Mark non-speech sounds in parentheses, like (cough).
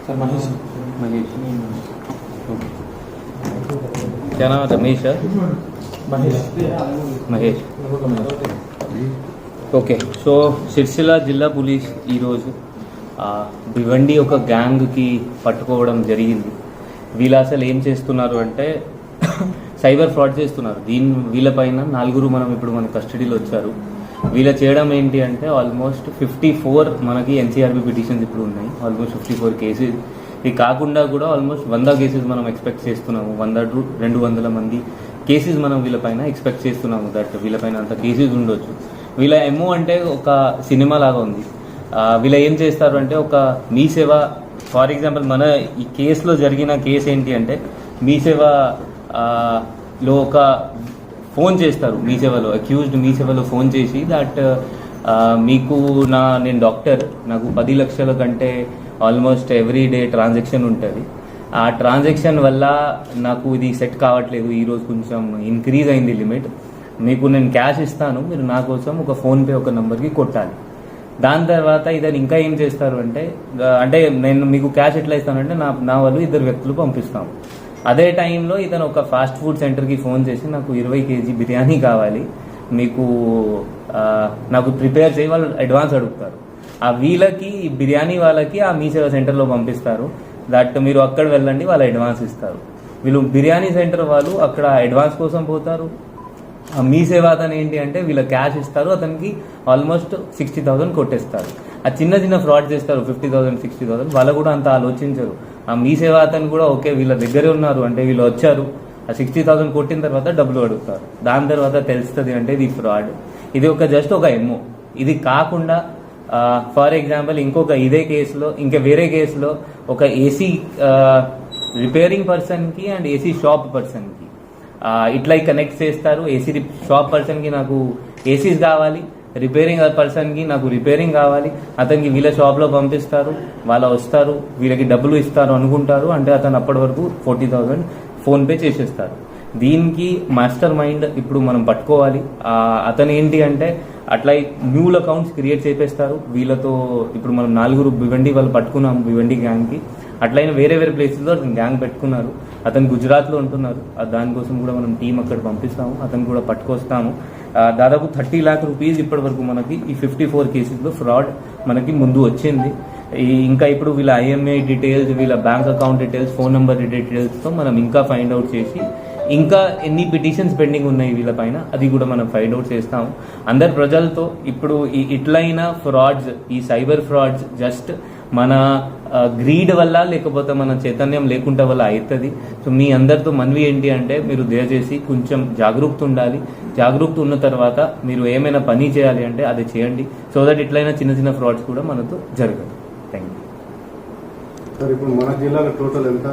Sir Mahesh Mahesh okay क्या नाम है रमेश है महेश మహేష్ ఓకే సో సిరిసిల్ల జిల్లా పోలీస్ ఈరోజు ఆ, భివండి ఒక గ్యాంగ్కి పట్టుకోవడం జరిగింది వీళ్ళు అసలు ఏం చేస్తున్నారు అంటే (coughs) సైబర్ ఫ్రాడ్ చేస్తున్నారు దీని వీళ్ళపైన నలుగురు మనం ఇప్పుడు మన కస్టడీలో వచ్చారు వీళ్ళ చేయడం ఏంటి అంటే ఆల్మోస్ట్ ఫిఫ్టీ ఫోర్ మనకి ఎన్సీఆర్బి పిటిషన్స్ ఇప్పుడు ఉన్నాయి. Almost fifty four cases. ఇది కాకుండా కూడా ఆల్మోస్ట్ వంద కేసెస్ మనం ఎక్స్పెక్ట్ చేస్తున్నాము. వంద టు రెండు వందల మంది కేసెస్ మనం వీళ్ళపైన ఎక్స్పెక్ట్ చేస్తున్నాము దట్ వీళ్ళపైన అంత కేసెస్ ఉండొచ్చు. వీళ్ళ ఎమో అంటే ఒక సినిమా లాగా ఉంది. వీళ్ళు ఏం చేస్తారు అంటే ఒక మీ సేవ ఫర్ ఎగ్జాంపుల్ మన ఈ కేసులో జరిగిన కేసు ఏంటి అంటే మీ సేవ లో ఒక ఫోన్ చేస్తారు. మీ సేవలో అక్యూజ్డ్ మీ సేవలో ఫోన్ చేసి దట్ uh, uh, మీకు నా నేను డాక్టర్ నాకు పది లక్షల కంటే ఆల్మోస్ట్ ఎవ్రీ డే ట్రాన్సాక్షన్ ఉంటుంది. ఆ ట్రాన్సాక్షన్ వల్ల నాకు ఇది సెట్ కావట్లేదు. ఈరోజు కొంచెం ఇంక్రీజ్ అయింది లిమిట్ మీకు నేను క్యాష్ ఇస్తాను. మీరు నా కోసం ఒక ఫోన్పే ఒక నెంబర్కి కొట్టాలి. దాని తర్వాత ఇతను ఇంకా ఏం చేస్తారు అంటే uh, అంటే నేను మీకు క్యాష్ ఎట్లా ఇస్తానంటే నా నా వాళ్ళు ఇద్దరు వ్యక్తులు పంపిస్తాము. అదే టైంలో ఇతను ఒక ఫాస్ట్ ఫుడ్ సెంటర్కి ఫోన్ చేసి నాకు ఇరవై కేజీ బిర్యానీ కావాలి. మీకు నాకు ప్రిపేర్ చేయి వాళ్ళు అడ్వాన్స్ అడుగుతారు. ఆ వీళ్ళకి బిర్యానీ వాళ్ళకి ఆ మీ సేవ సెంటర్లో పంపిస్తారు. దట్ మీరు అక్కడ వెళ్ళండి వాళ్ళు అడ్వాన్స్ ఇస్తారు. వీళ్ళు బిర్యానీ సెంటర్ వాళ్ళు అక్కడ అడ్వాన్స్ కోసం పోతారు. ఆ మీ సేవ అతను ఏంటి అంటే వీళ్ళ క్యాష్ ఇస్తారు. అతనికి ఆల్మోస్ట్ సిక్స్టీ థౌసండ్ కొట్టేస్తారు. ఆ చిన్న చిన్న ఫ్రాడ్ చేస్తారు. Fifty thousand sixty thousand. వాళ్ళు కూడా అంత ఆలోచించరు. ఆ మీ సేవ అతను కూడా ఓకే వీళ్ళ దగ్గరే ఉన్నారు అంటే వీళ్ళు వచ్చారు. ఆ సిక్స్టీ థౌసండ్ కొట్టిన తర్వాత డబ్బులు అడుగుతారు. దాని తర్వాత తెలుస్తుంది అంటే ఇది ఫ్రాడ్ ఇది ఒక జస్ట్ ఒక ఎమ్మో ఇది కాకుండా ఫర్ ఎగ్జాంపుల్ ఇంకొక ఇదే కేసులో ఇంకా వేరే కేసులో ఒక ఏసీ రిపేరింగ్ పర్సన్కి అండ్ ఏసీ షాప్ పర్సన్కి ఇట్లా కనెక్ట్ చేస్తారు. ఏసీ షాప్ పర్సన్కి నాకు ఏసీస్ కావాలి. రిపేరింగ్ పర్సన్కి నాకు రిపేరింగ్ కావాలి. అతనికి వీళ్ళ షాప్లో పంపిస్తారు. వాళ్ళ వస్తారు. వీళ్ళకి డబ్బులు ఇస్తారు అనుకుంటారు. అంటే అతను అప్పటి వరకు ఫోర్టీ థౌజండ్ ఫోన్పే చేసేస్తారు. దీనికి మాస్టర్ మైండ్ ఇప్పుడు మనం పట్టుకోవాలి. అతను ఏంటి అంటే అట్లా న్యూ అకౌంట్స్ క్రియేట్ చేపేస్తారు వీళ్ళతో ఇప్పుడు మనం నాలుగురు భివండి వాళ్ళు పట్టుకున్నాం భివండి గ్యాంగ్కి అట్లయినా వేరే వేరే ప్లేసెస్లో గ్యాంగ్ పెట్టుకున్నారు. అతను గుజరాత్లో ఉంటున్నారు. దానికోసం కూడా మనం టీం అక్కడ పంపిస్తాము. అతను కూడా పట్టుకొస్తాము. దాదాపు థర్టీ ల్యాక్ రూపీస్ ఇప్పటి వరకు మనకి ఈ ఫిఫ్టీ ఫోర్ కేసెస్లో ఫ్రాడ్ మనకి ముందు వచ్చింది. ఈ ఇంకా ఇప్పుడు వీళ్ళ ఐఎంఐ డీటెయిల్స్ వీళ్ళ bank account details phone number డీటెయిల్స్తో మనం ఇంకా ఫైండ్ అవుట్ చేసి ఇంకా ఎన్ని పిటిషన్స్ పెండింగ్ ఉన్నాయి వీళ్ళపైన అది కూడా మనం ఫైండ్ అవుట్ చేస్తాము. అందరు ప్రజలతో ఇప్పుడు ఈ ఇట్లైన ఫ్రాడ్స్ ఈ సైబర్ ఫ్రాడ్స్ జస్ట్ మన గ్రీడ్ వల్ల లేకపోతే మన చైతన్యం లేకుండా వల్ల అవుతుంది సో మీ అందరితో మనవి ఏంటి అంటే మీరు దయచేసి కొంచెం జాగరూకత ఉండాలి. జాగరూకత ఉన్న తర్వాత మీరు ఏమైనా పని చేయాలి అంటే అది చేయండి. సో దట్ ఇట్లయినా చిన్న చిన్న ఫ్రాడ్స్ కూడా మనతో జరగదు. థ్యాంక్ యూ సార్ ఇప్పుడు మన జిల్లాలో టోటల్ ఎంత